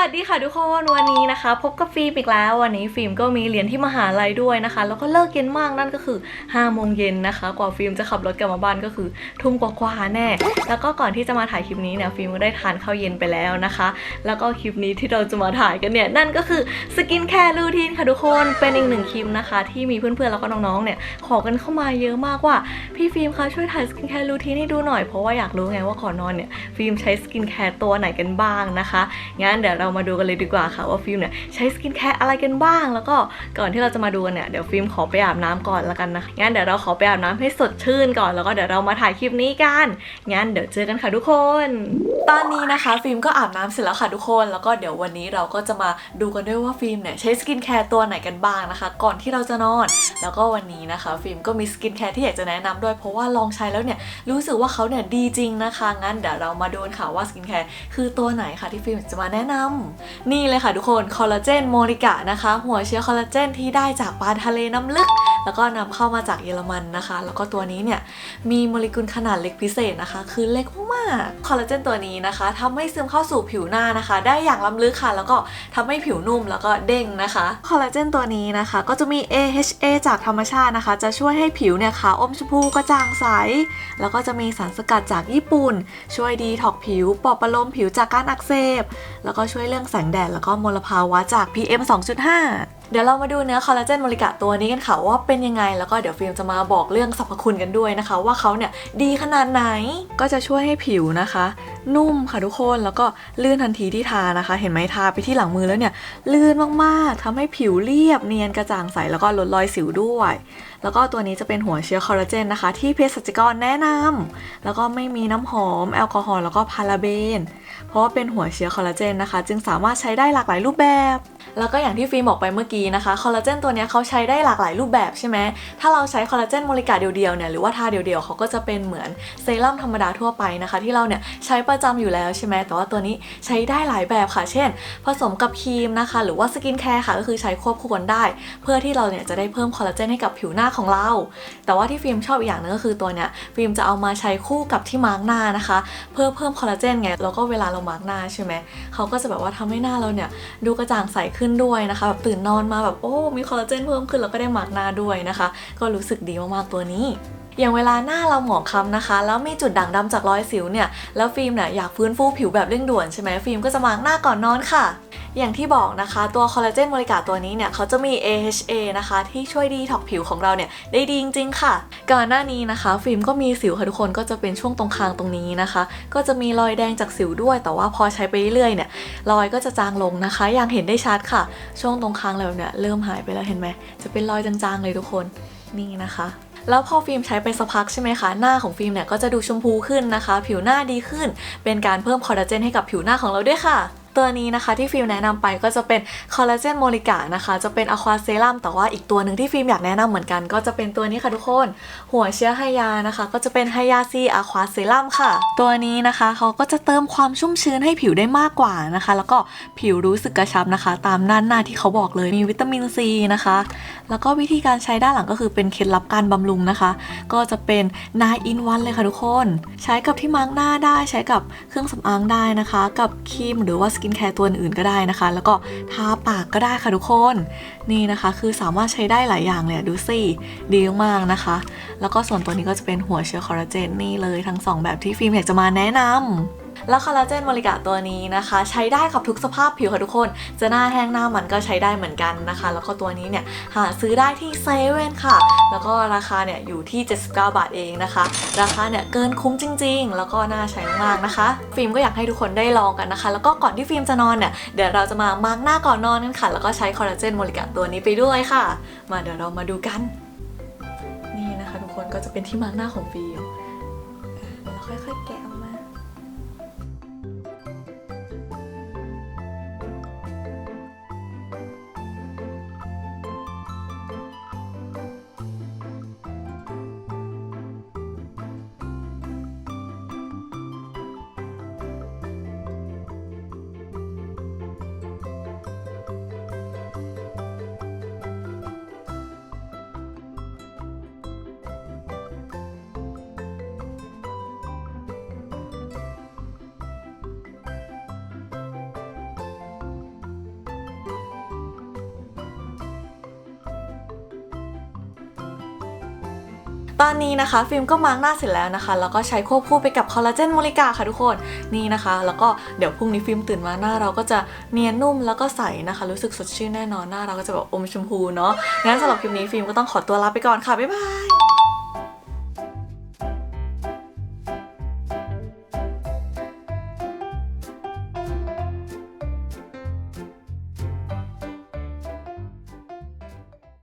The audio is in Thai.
วัสดีค่ะทุกคนวันนี้นะคะ พบกับฟิล์มอีกแล้ววันนี้ฟิล์มก็มีเรียนที่มหาลัยด้วยนะคะ แล้วก็เลิกเย็นมากนั่นก็คือ5โมงเย็นนะคะ กว่าฟิล์มจะขับรถกลับมาบ้านก็คือ ทุ่มกว่าๆแน่ แล้วก็ก่อนที่จะมาถ่ายคลิปนี้เนี่ยฟิล์มก็ได้ทานข้าวเย็นไปแล้วนะคะ แล้วก็คลิปนี้ที่เราจะมาถ่ายกันเนี่ยนั่นก็คือสกินแคร์รูทีนค่ะทุกคนเป็นอีกหนึ่งคลิปนะคะ ที่มีเพื่อนๆแล้วก็น้องๆเนี่ยขอกันเข้ามาเยอะมากว่าพี่ฟิล์มคะช่วยถ่ายสกินแคร์รูทีนให้ดูหน่อยเพราะว่าอยากรู้ไงว่าก่อนนอนเนี่ยฟิล์มใช้สกินแคร์ตัวไหนกันบ้างนะคะงั้นเดี๋ยวเรามาดูกันเลยดีกว่าค่ะว่าฟิล์มเนี่ยใช้สกินแคร์อะไรกันบ้าง แล้วก็ก่อนที่เราจะมาดูกันเนี่ยเดี๋ยวฟิล์มขอไปอาบน้ำก่อนละกันนะคะงั้นเดี๋ยวเราขอไปอาบน้ำให้สดชื่นก่อนแล้วก็เดี๋ยวเรามาถ่ายคลิปนี้กันงั้นเดี๋ยวเจอกันค่ะทุกคน ตอนนี้นะคะฟิล์มก็อาบน้ำเสร็จแล้วค่ะทุกคน แล้วก็เดี๋ยววันนี้เราก็จะมาดูกันด้วยว่าฟิล์มเนี่ยใช้สกินแคร์ตัวไหนกันบ้างนะคะ ก่อนที่เราจะนอน แล้วก็วันนี้นะคะ ฟิล์มก็มีสกินแคร์ที่อยากจะแนะนำด้วยเพราะว่าลองใช้แล้วเนี่ยรู้สึกว่าเขาเนี่ยดีจริงนะคะ งั้นเดี๋ยวเรามาดูนค่ะว่าสกินแคร์คือตัวไหนค่ะที่ฟิล์มจะมาแนะนำนี่เลยค่ะทุกคนคอลลาเจนโมริกะนะคะ หัวเชื้อคอลลาเจนที่ได้จากปลาทะเลน้ำลึกแล้วก็นำเข้ามาจากเยอรมันนะคะ แล้วก็ตัวนี้เนี่ยมีโมเลกุลขนาดเล็กพิเศษนะคะ คือเล็กมากๆคอลลาเจนตัวนี้นะคะทำให้ซึมเข้าสู่ผิวหน้านะคะ ได้อย่างล้ำลึกค่ะ แล้วก็ทำให้ผิวนุ่มแล้วก็เด้งนะคะคอลลาเจนตัวนี้นะคะ ก็จะมี AHA จากธรรมชาตินะคะ จะช่วยให้ผิวเนี่ยขาวอมชมพูกระจ่างใส แล้วก็จะมีสารสกัดจากญี่ปุ่น ช่วยดีท็อกผิวปลอบประโลมผิวจากการอักเสบ แล้วก็ช่วยเรื่องแสงแดดแล้วก็มลภาวะจาก PM 2.5 เดี๋ยวเรามาดูเนื้อคอลลาเจนโมลิกะตัวนี้กันค่ะว่าเป็นยังไง แล้วก็เดี๋ยวฟิล์มจะมาบอกเรื่องสรรพคุณกันด้วยนะคะ ว่าเขาเนี่ยดีขนาดไหนก็จะช่วยให้ผิวนะคะ นุ่มค่ะทุกคนแล้วก็ลื่นทันทีที่ทานะคะ เห็นไหมทาไปที่หลังมือแล้วเนี่ยลื่นมากๆทำให้ผิวเรียบเนียนกระจ่างใสแล้วก็ลดรอยสิวด้วย แล้วก็ตัวนี้จะเป็นหัวเชื้อคอลลาเจนนะคะ ที่เภสัชกรแนะนำแล้วก็ไม่มีน้ำหอม แอลกอฮอล์แล้วก็พาราเบน เพราะว่าเป็นหัวเชื้อคอลลาเจนนะคะ จึงสามารถใช้ได้หลากหลายรูปแบบ แล้วก็อย่างที่ฟิล์มบอกไปเมื่อกี้นะคะคอลลาเจนตัวนี้เขาใช้ได้หลากหลายรูปแบบใช่ไหมถ้าเราใช้คอลลาเจนโมเลกุลเดียวๆเนี่ยหรือว่าทาเดียวๆเขาก็จะเป็นเหมือนเซรั่มธรรมดาทั่วไปนะคะ ที่เราเนี่ยใช้ประจำอยู่แล้วใช่ไหมแต่ว่าตัวนี้ใช้ได้หลายแบบค่ะ เช่น ผสมกับครีมนะคะ หรือว่าสกินแคร์ค่ะก็คือใช้ควบคู่กันได้ เพื่อที่เราเนี่ยจะได้เพิ่มคอลลาเจนให้กับผิวหน้าของเรา แต่ว่าที่ฟิล์มชอบอีกอย่างหนึงก็คือตัวเนี้ยฟิล์มจะเอามาใช้คู่กับที่มาร์กหน้านะคะ เพื่อเพิ่มคอลลาเจนไงแล้วก็เวลาเรามาร์กหน้าใช่ไหมเขาก็จะแบบว่าทำให้หน้าเราเนี่ยดูกระจ่างใสขึ้นด้วยนะคะแบบตื่นนอนมาแบบโอ้มีคอลลาเจนเพิ่มขึ้นแล้วก็ได้มาร์กหน้าด้วยนะคะ ก็รู้สึกดีมากๆตัวนี้ อย่างเวลาหน้าเราหมองคล้ำนะคะ แล้วมีจุดด่างดำจากรอยสิวเนี่ยแล้วฟิล์มเนี่ยอยากฟื้นฟูผิวแบบเร่งด่วนใช่ไหมฟิล์มก็จะมาร์กหน้าก่อนนอนค่ะอย่างที่บอกนะคะตัวคอลลาเจนโมเลกุลตัวนี้เนี่ยเขาจะมี AHA นะคะ ที่ช่วยดีท็อกผิวของเราเนี่ยได้ดีจริงๆค่ะ ก่อนหน้านี้นะคะ ฟิล์มก็มีสิวค่ะทุกคนก็จะเป็นช่วงตรงคางตรงนี้นะคะ ก็จะมีรอยแดงจากสิวด้วย แต่ว่าพอใช้ไปเรื่อยๆเนี่ยรอยก็จะจางลงนะคะ อย่างเห็นได้ชัดค่ะ ช่วงตรงคางเราเนี่ยเริ่มหายไปแล้วเห็นไหมจะเป็นรอยจางๆเลยทุกคน นี่นะคะแล้วพอฟิล์มใช้ไปสักพักใช่ไหมคะ หน้าของฟิล์มเนี่ยก็จะดูชมพูขึ้นนะคะ ผิวหน้าดีขึ้น เป็นการเพิ่มคอลลาเจนให้กับผิวหน้าของเราด้วยค่ะ ตัวนี้นะคะที่ฟิล์มแนะนำไปก็จะเป็นคอลลาเจนโมลิกะนะคะจะเป็นอะควาเซรั่มแต่ว่าอีกตัวหนึ่งที่ฟิล์มอยากแนะนำเหมือนกันก็จะเป็นตัวนี้ค่ะทุกคน หัวเชื้อไฮยานะคะ ก็จะเป็นไฮยาซีอะควาเซรั่มค่ะ ตัวนี้นะคะเขาก็จะเติมความชุ่มชื้นให้ผิวได้มากกว่านะคะ แล้วก็ผิวรู้สึกกระชับนะคะ ตามหน้าหน้าที่เขาบอกเลยมีวิตามินซีนะคะ แล้วก็วิธีการใช้ด้านหลังก็คือเป็นเคล็ดลับการบำรุงนะคะ ก็จะเป็นนายอินวันเลยค่ะทุกคน ใช้กับที่มาร์กหน้าได้ใช้กับเครื่องสำอางได้นะคะ กับครีมหรือว่าสกินแคร์ตัวอื่นก็ได้นะคะ แล้วก็ทาปากก็ได้ค่ะทุกคน นี่นะคะ คือสามารถใช้ได้หลายอย่างเลยดูสิดีมากนะคะ แล้วก็ส่วนตัวนี้ก็จะเป็นหัวเชื้อคอลลาเจนนี่เลยทั้งสองแบบที่ฟิล์มอยากจะมาแนะนำ แล้วคอลลาเจนโมลิกะตัวนี้นะคะ ใช้ได้กับทุกสภาพผิวค่ะทุกคน จะหน้าแห้งหน้ามันก็ใช้ได้เหมือนกันนะคะ แล้วก็ตัวนี้เนี่ยหาซื้อได้ที่เซเว่นค่ะ แล้วก็ราคาเนี่ยอยู่ที่ 79 บาทเองนะคะ ราคาเนี่ยเกินคุ้มจริง ๆ แล้วก็น่าใช้มากนะคะ ฟิล์มก็อยากให้ทุกคนได้ลองกันนะคะ แล้วก็ก่อนที่ฟิล์มจะนอนเนี่ยเดี๋ยวเราจะมามาร์กหน้าก่อนนอนกันค่ะ แล้วก็ใช้คอลลาเจนโมลิกะตัวนี้ไปด้วยค่ะ มาเดี๋ยวเรามาดูกัน นี่นะคะ ทุกคนก็จะเป็นที่มาร์กหน้าของฟิล์มอะเดี๋ยวค่อยๆแกะ ตอนนี้นะคะฟิล์มก็มาร์กหน้าเสร็จแล้วนะคะ แล้วก็ใช้ควบคู่ไปกับคอลลาเจนโมลิกาค่ะทุกคนนี่นะคะ แล้วก็เดี๋ยวพรุ่งนี้ฟิล์มตื่นมาหน้าเราก็จะเนียนนุ่มแล้วก็ใสนะคะ รู้สึกสดชื่นแน่นอนหน้าเราก็จะแบบอมชมพูเนาะงั้นสำหรับคลิปนี้ฟิล์มก็ต้องขอตัวลาไปก่อนค่ะบ๊ายบาย